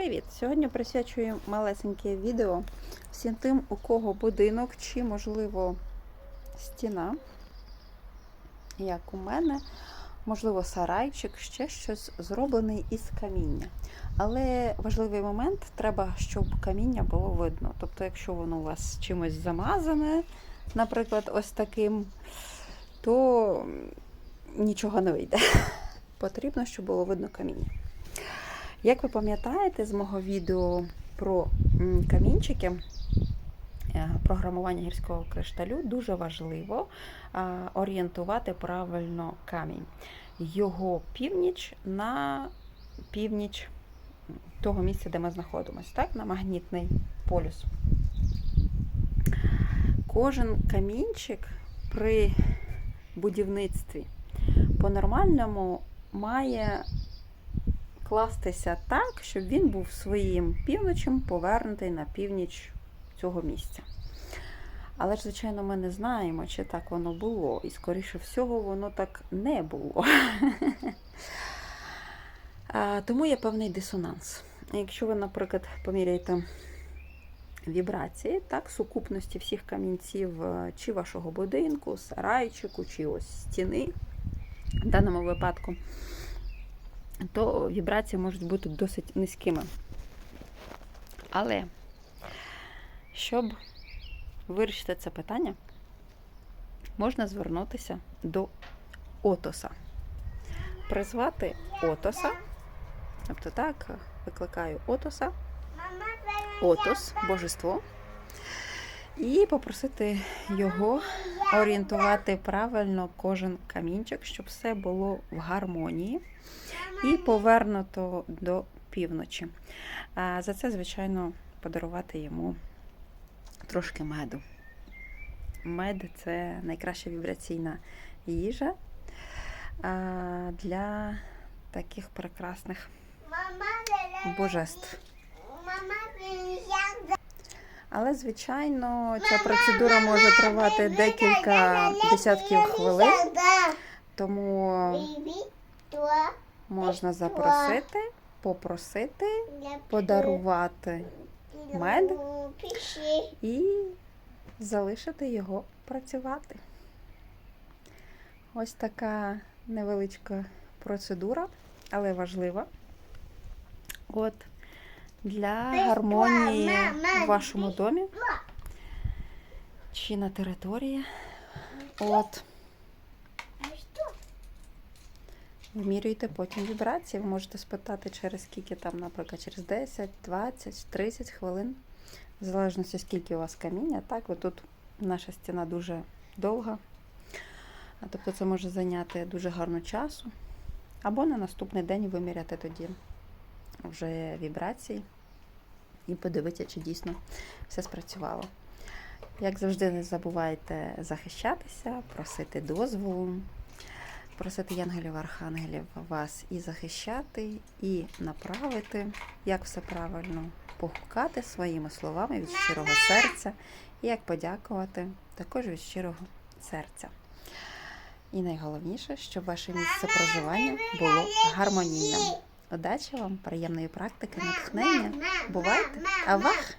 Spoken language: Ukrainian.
Привіт! Сьогодні присвячую малесеньке відео всім тим, у кого будинок чи, можливо, стіна, як у мене, можливо, сарайчик, ще щось зроблений із каміння. Але важливий момент треба, щоб каміння було видно. Тобто, якщо воно у вас чимось замазане, наприклад, ось таким, то нічого не вийде. Потрібно, щоб було видно каміння. Як ви пам'ятаєте з мого відео про камінчики, е, програмування гірського кришталю, дуже важливо орієнтувати правильно камінь. Його північ на північ того місця, де ми знаходимося, так? на магнітний полюс. Кожен камінчик при будівництві по-нормальному має кластися так, щоб він був своїм півночем повернутий на північ цього місця. Але ж, звичайно, ми не знаємо, чи так воно було. І, скоріше всього, воно так не було. Тому є певний дисонанс. Якщо ви, наприклад, поміряєте вібрації, так, сукупності всіх камінців е, чи вашого будинку, сарайчику, чи ось стіни, в даному випадку, то вібрації можуть бути досить низькими. Але щоб вирішити це питання, можна звернутися до Отоса. Призвати Отоса, тобто так, викликаю Отоса, Отос, божество, і попросити його орієнтувати правильно кожен камінчик, щоб все було в гармонії і повернуто до півночі. А за це, звичайно, подарувати йому трошки меду. Мед це найкраща вібраційна їжа для таких прекрасних божеств. Але, звичайно, ця процедура може тривати декілька десятків хвилин, тому можна запросити, попросити, подарувати мед і залишити його працювати. Ось така невеличка процедура, але важлива. От для гармонії в вашому домі чи на території. От. Вимірюйте потім вібрації. Ви можете спитати, через скільки там, наприклад, через 10, 20, 30 хвилин, в залежності, скільки у вас каміння. Так, от тут наша стіна дуже довга. Тобто це може зайняти дуже гарно часу. Або на наступний день виміряти тоді вже вібрації і подивитися, чи дійсно все спрацювало. Як завжди, не забувайте захищатися, просити дозволу, просити янголів, архангелів вас і захищати, і направити, як все правильно погукати своїми словами від щирого серця, і як подякувати також від щирого серця. І найголовніше, щоб ваше місце проживання було гармонійним. Удачі вам, приємної практики, натхнення. Бувайте! Авах!